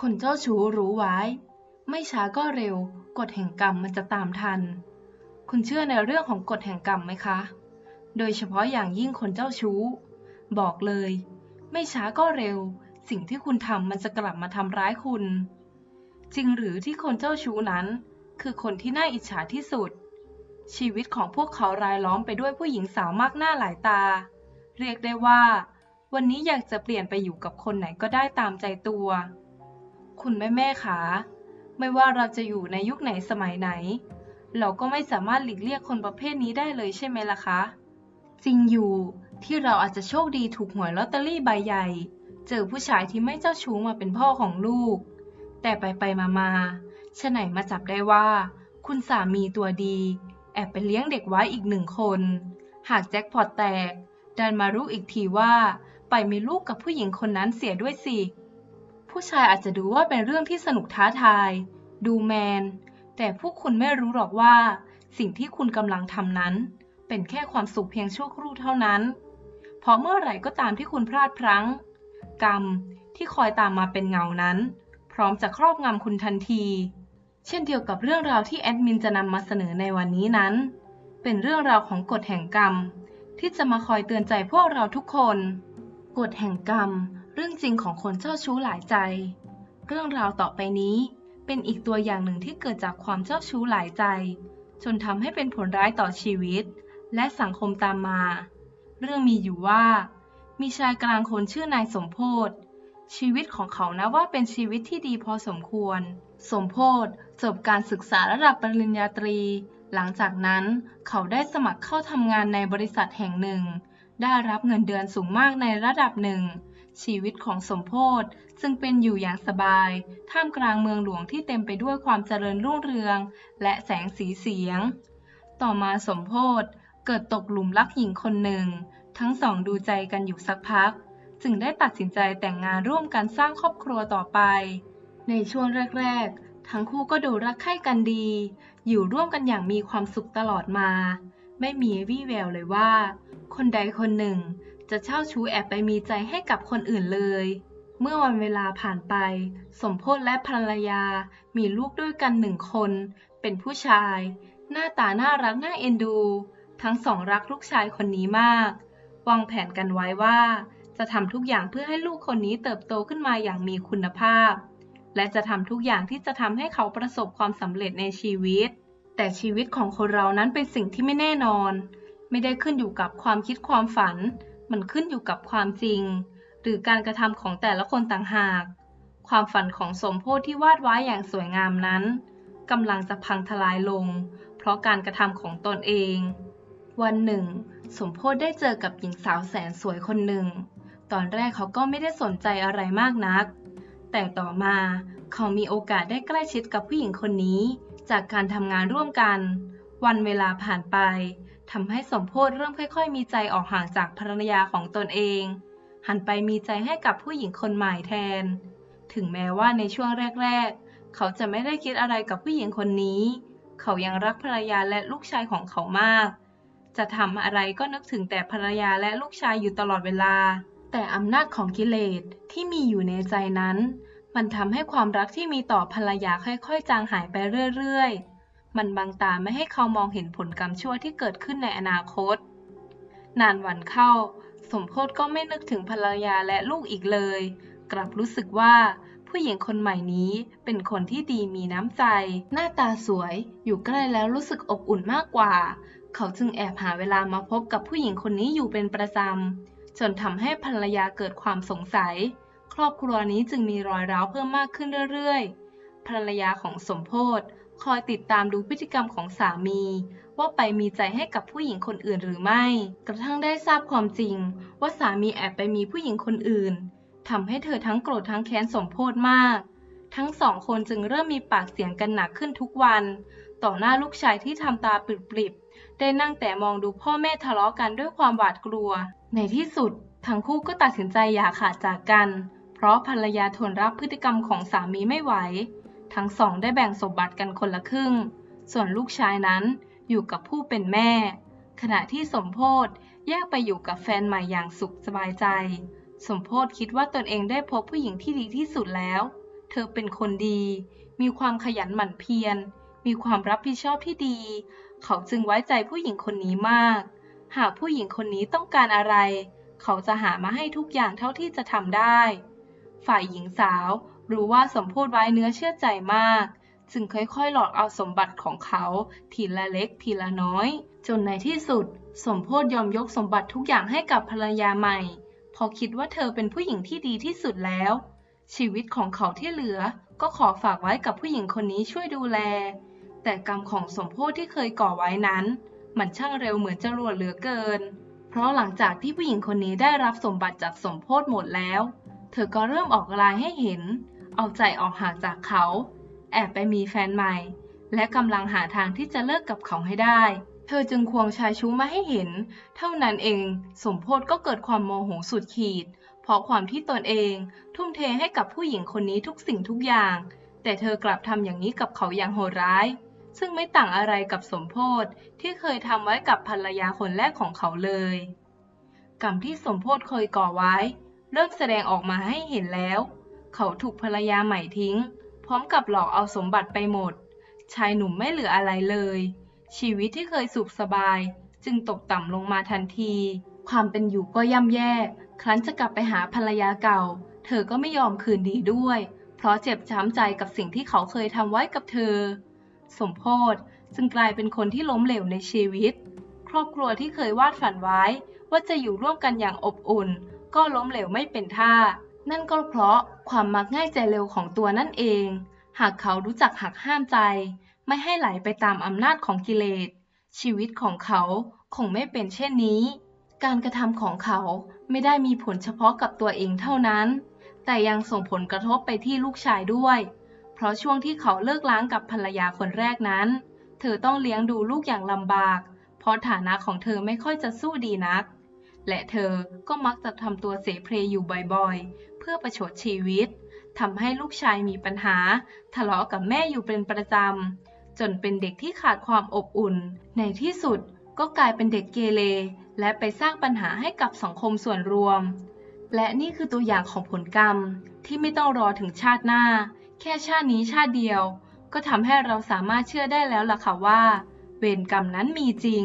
คนเจ้าชู้รู้ไว้ ไม่ช้าก็เร็ว กฎแห่งกรรมมันจะตามทัน คุณเชื่อในเรื่องของกฎแห่งกรรมไหมคะ โดยเฉพาะอย่างยิ่งคนเจ้าชู้ บอกเลย ไม่ช้าก็เร็ว สิ่งที่คุณทำมันจะกลับมาทำร้ายคุณ จริงหรือที่คนเจ้าชู้นั้น คือคนที่น่าอิจฉาที่สุด ชีวิตของพวกเขารายล้อมไปด้วยผู้หญิงสาวมากหน้าหลายตา เรียกได้ว่า วันนี้อยากจะเปลี่ยนไปอยู่กับคนไหนก็ได้ตามใจตัว คุณแม่แม่ขาไม่ว่าเราจะอยู่ในยุคไหนสมัยไหน เราก็ไม่สามารถหลีกเลี่ยงคนประเภทนี้ได้เลยใช่ไหมล่ะคะ จริงอยู่ที่เราอาจจะโชคดีถูกหวยลอตเตอรี่ใบใหญ่ เจอผู้ชายที่ไม่เจ้าชู้มาเป็นพ่อของลูก แต่ไปไปมามาชะไหนมาจับได้ว่า คุณสามีตัวดี แอบไปเลี้ยงเด็กไว้อีกหนึ่งคน หากแจ็คพอตแตก ดันมารู้อีกทีว่า ไปมีลูกกับผู้หญิงคนนั้นเสียด้วยสิ ผู้ชายอาจจะดูว่าเป็นเรื่องที่สนุกท้าทาย ดูแมน แต่พวกคุณไม่รู้หรอกว่า สิ่งที่คุณกำลังทำนั้น เป็นแค่ความสุขเพียงชั่วครู่เท่านั้น เพราะเมื่อไหร่ก็ตามที่คุณพลาดพลั้ง กรรมที่คอยตามมาเป็นเงานั้น พร้อมจะครอบงำคุณทันที เช่นเดียวกับเรื่องราวที่แอดมินจะนำมาเสนอในวันนี้นั้น เป็นเรื่องราวของกฎแห่งกรรม ที่จะมาคอยเตือนใจพวกเราทุกคน กฎแห่งกรรม เรื่องจริงของคนเจ้าชู้หลายใจ เรื่องราวต่อไปนี้เป็นอีกตัวอย่างหนึ่งที่เกิดจากความเจ้าชู้หลายใจ จนทำให้เป็นผลร้ายต่อชีวิต และสังคมตามมา เรื่องมีอยู่ว่า มีชายกลางคนชื่อนายสมโพธชีวิตของเขานะว่าเป็นชีวิตที่ดีพอสมควร สมโพธจบการศึกษาระดับปริญญาตรี หลังจากนั้นเขาได้สมัครเข้าทำงานในบริษัทแห่งหนึ่ง ได้รับเงินเดือนสูงมากในระดับหนึ่ง ชีวิตของสมโพธซึ่งเป็นอยู่อย่างสบาย ท่ามกลางเมืองหลวงที่เต็มไปด้วยความเจริญรุ่งเรือง และแสงสีเสียง ต่อมาสมโพธเกิดตกหลุมรักหญิงคนหนึ่ง ทั้งสองดูใจกันอยู่สักพัก จึงได้ตัดสินใจแต่งงานร่วมกันสร้างครอบครัวต่อไป ในช่วงแรก ๆ ทั้งคู่ก็ดูรักใคร่กันดี อยู่ร่วมกันอย่างมีความสุขตลอดมา ไม่มีวี่แววเลยว่า คนใดคนหนึ่ง จะเช่าชู้แอบไปมีใจให้กับคนอื่นเลย เมื่อวันเวลาผ่านไป สมโพธและภรรยา มีลูกด้วยกันหนึ่งคน เป็นผู้ชาย หน้าตาน่ารักน่าเอ็นดู ทั้งสองรักลูกชายคนนี้มาก วางแผนกันไว้ว่า จะทำทุกอย่างเพื่อให้ลูกคนนี้เติบโตขึ้นมาอย่างมีคุณภาพ และจะทำทุกอย่างที่จะทำให้เขาประสบความสำเร็จในชีวิต แต่ชีวิตของคนเรานั้นเป็นสิ่งที่ไม่แน่นอน ไม่ได้ขึ้นอยู่กับความคิดความฝัน มันขึ้นอยู่กับความจริง หรือการกระทำของแต่ละคนต่างหาก ความฝันของสมโพธิที่วาดไว้อย่างสวยงามนั้นกำลังจะพังทลายลง เพราะการกระทำของตนเอง วันหนึ่ง สมโพธิได้เจอกับหญิงสาวแสนสวยคนหนึ่ง ตอนแรกเขาก็ไม่ได้สนใจอะไรมากนัก แต่ต่อมาเขามีโอกาสได้ใกล้ชิดกับผู้หญิงคนนี้ จากการทำงานร่วมกัน วันเวลาผ่านไป ทำให้สมโพธิเริ่มค่อย ๆ มีใจออกห่างจากภรรยาของตนเอง หันไปมีใจให้กับผู้หญิงคนใหม่แทน ถึงแม้ว่าในช่วงแรก ๆ เขาจะไม่ได้คิดอะไรกับผู้หญิงคนนี้ เขายังรักภรรยาและลูกชายของเขามาก จะทำอะไรก็นึกถึงแต่ภรรยาและลูกชายอยู่ตลอดเวลา แต่อำนาจของกิเลสที่มีอยู่ในใจนั้น มันทำให้ความรักที่มีต่อภรรยาค่อย ๆ จางหายไปเรื่อย ๆ มันบังตาไม่ให้เขามองเห็นผลกรรมชั่วที่เกิดขึ้นในอนาคต นานวันเข้า สมโพธก็ไม่นึกถึงภรรยาและลูกอีกเลย กลับรู้สึกว่าผู้หญิงคนใหม่นี้เป็นคนที่ดีมีน้ำใจ หน้าตาสวย อยู่ใกล้แล้วรู้สึกอบอุ่นมากกว่า เขาจึงแอบหาเวลามาพบกับผู้หญิงคนนี้อยู่เป็นประจำจนทำให้ภรรยาเกิดความสงสัย ครอบครัวนี้จึงมีรอยร้าวเพิ่มมากขึ้นเรื่อยๆ ภรรยาของสมโพธ คอยติดตามดูพฤติกรรมของสามี ว่าไปมีใจให้กับผู้หญิงคนอื่นหรือไม่ กระทั่งได้ทราบความจริง ว่าสามีแอบไปมีผู้หญิงคนอื่นทำให้เธอทั้งโกรธทั้งแค้นสมโพธมาก ทั้งสองคนจึงเริ่มมีปากเสียงกันหนักขึ้นทุกวัน ต่อหน้าลูกชายที่ทำตาปริบๆได้นั่งแต่มองดูพ่อแม่ทะเลาะกันด้วยความหวาดกลัว ในที่สุด ทั้งคู่ก็ตัดสินใจอย่าขาดจากกัน เพราะภรรยาทนรับพฤติกรรมของสามีไม่ไหว ทั้งสองได้แบ่งสมบัติกันคนละครึ่ง ส่วนลูกชายนั้นอยู่กับผู้เป็นแม่ ขณะที่สมโพธแยกไปอยู่กับแฟนใหม่อย่างสุขสบายใจ สมโพธคิดว่าตนเองได้พบผู้หญิงที่ดีที่สุดแล้วเเธอเป็นคนดี มีความขยันหมั่นเพียร มีความรับผิดชอบที่ดี เขาจึงไว้ใจผู้หญิงคนนี้มาก หากผู้หญิงคนนี้ต้องการอะไร เขาจะหามาให้ทุกอย่างเท่าที่จะทำได้ ฝ่ายหญิงสาว รู้ว่าสมโพธไว้เนื้อเชื่อใจมาก จึงค่อยๆหลอกเอาสมบัติของเขาทีละเล็กทีละน้อย จนในที่สุด สมโพธยอมยกสมบัติทุกอย่างให้กับภรรยาใหม่ พอคิดว่าเธอเป็นผู้หญิงที่ดีที่สุดแล้ว ชีวิตของเขาที่เหลือ ก็ขอฝากไว้กับผู้หญิงคนนี้ช่วยดูแล แต่กรรมของสมโพธที่เคยก่อไว้นั้น มันช่างเร็วเหมือนจรวดเหลือเกิน เพราะหลังจากที่ผู้หญิงคนนี้ได้รับสมบัติจากสมโพธหมดแล้ว เธอก็เริ่มออกลายให้เห็น เอาใจออกห่างจากเขา แอบไปมีแฟนใหม่ และกำลังหาทางที่จะเลิกกับเขาให้ได้ เธอจึงควงชายชู้มาให้เห็น เท่านั้นเอง สมโพธก็เกิดความโมโหสุดขีด เพราะความที่ตนเอง ทุ่มเทให้กับผู้หญิงคนนี้ทุกสิ่งทุกอย่าง แต่เธอกลับทำอย่างนี้กับเขาอย่างโหดร้าย ซึ่งไม่ต่างอะไรกับสมโพธที่เคยทำไว้กับภรรยาคนแรกของเขาเลย กรรมที่สมโพธเคยก่อไว้ เริ่มแสดงออกมาให้เห็นแล้ว เขาถูกภรรยาใหม่ทิ้ง พร้อมกับหลอกเอาสมบัติไปหมด ชายหนุ่มไม่เหลืออะไรเลย ชีวิตที่เคยสุขสบาย จึงตกต่ำลงมาทันที ความเป็นอยู่ก็ย่ำแย่ ครั้นจะกลับไปหาภรรยาเก่า เธอก็ไม่ยอมคืนดีด้วย เพราะเจ็บช้ำใจกับสิ่งที่เขาเคยทำไว้กับเธอ สมโพธจึงกลายเป็นคนที่ล้มเหลวในชีวิต ครอบครัวที่เคยวาดฝันไว้ ว่าจะอยู่ร่วมกันอย่างอบอุ่น ก็ล้มเหลวไม่เป็นท่า นั่นก็เพราะความมักง่ายใจเร็วของตัวนั่นเอง หากเขารู้จักหักห้ามใจ ไม่ให้ไหลไปตามอำนาจของกิเลส ชีวิตของเขาคงไม่เป็นเช่นนี้ การกระทำของเขาไม่ได้มีผลเฉพาะกับตัวเองเท่านั้น แต่ยังส่งผลกระทบไปที่ลูกชายด้วย เพราะช่วงที่เขาเลิกล้างกับภรรยาคนแรกนั้น เธอต้องเลี้ยงดูลูกอย่างลำบาก เพราะฐานะของเธอไม่ค่อยจะสู้ดีนัก และเธอก็มักจะทำตัวเสเพลอยู่บ่อยๆ พื่อประชดชีวิตทำให้ลูกชายมีปัญหา ทะเลาะกับแม่อยู่เป็นประจำ จนเป็นเด็กที่ขาดความอบอุ่น ในที่สุดก็กลายเป็นเด็กเกเร และไปสร้างปัญหาให้กับสังคมส่วนรวม และนี่คือตัวอย่างของผลกรรม ที่ไม่ต้องรอถึงชาติหน้า แค่ชาตินี้ชาติเดียว ก็ทำให้เราสามารถเชื่อได้แล้วล่ะค่ะว่า เวรกรรมนั้นมีจริง